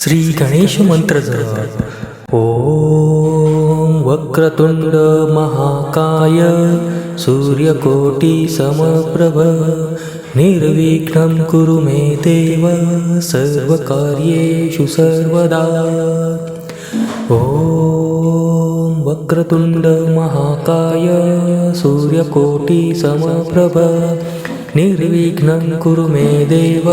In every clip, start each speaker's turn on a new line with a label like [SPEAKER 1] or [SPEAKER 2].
[SPEAKER 1] श्री गणेश मंत्र जप. ओम वक्रतुंड महाकाय सूर्यकोटी समप्रभ. निर्विघ्नं कुरु मे देव सर्वकार्येषु सर्वदा. ॐ वक्रतुण्ड महाकाय सूर्यकोटी समप्रभ. निर्विघ्नं कुरु मे देव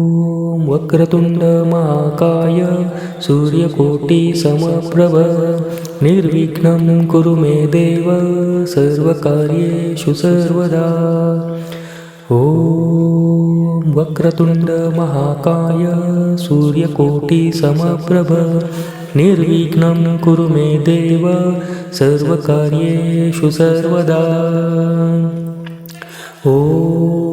[SPEAKER 1] वक्रतुण्ड महाकाय सूर्यकोटी समप्रभ निर्विघ्नं कुरु मे देव सर्वकार्येषु सर्वदा। ॐ वक्रतुण्ड महाकाय सूर्यकोटी समप्रभ निर्विघ्नं कुरु मे देव सर्वकार्येषु सर्वदा। ॐ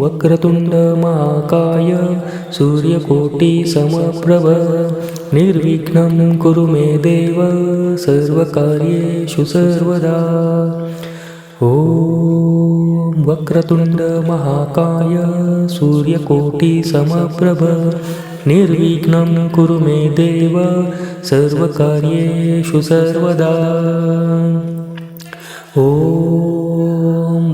[SPEAKER 1] वक्रतुण्ड महाकाय सूर्यकोटिसमप्रभ निर्विघ्नं कुरु मे देव सर्वकार्येषु सर्वदा। ॐ वक्रतुण्ड महाकाय सूर्यकोटिसमप्रभ निर्विघ्नं कुरु मे देव सर्वकार्येषु सर्वदा। ॐ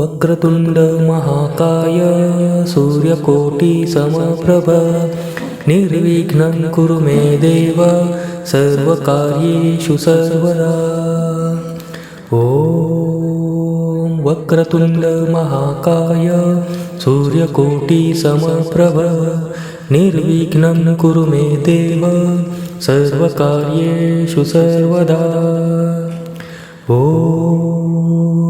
[SPEAKER 1] वक्रतुण्ड महाकाय सूर्यकोटिसमप्रभ निर्विघ्नं कुरु मे देव सर्वकार्येषु सर्वदा। ॐ वक्रतुण्ड महाकाय सूर्यकोटिसमप्रभ निर्विघ्नं कुरु मे देव सर्वकार्येषु सर्वदा। ॐ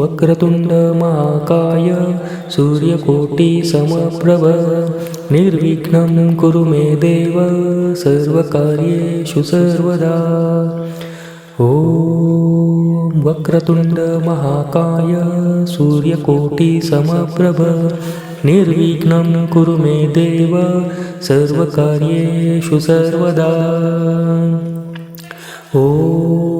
[SPEAKER 1] वक्रतुण्ड महाकाय सूर्यकोटि समप्रभ निर्विघ्नं कुरु मे देव सर्वकार्येषु सर्वदा। ॐ वक्रतुण्ड महाकाय सूर्यकोटि समप्रभ निर्विघ्नं कुरु मे देव सर्वकार्येषु सर्वदा। ॐ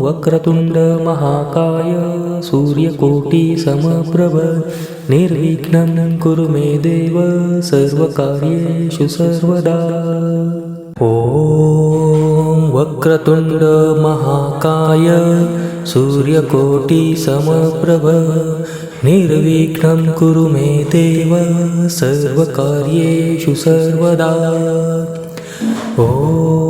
[SPEAKER 1] वक्रतुण्ड महाकाय सूर्यकोटि समप्रभ। निर्विघ्नं कुरु मे देव सर्वकार्येषु सर्वदा। ॐ वक्रतुण्ड महाकाय सूर्यकोटि समप्रभ। निर्विघ्नं कुरु मे देव सर्वकार्येषु सर्वदा। ॐ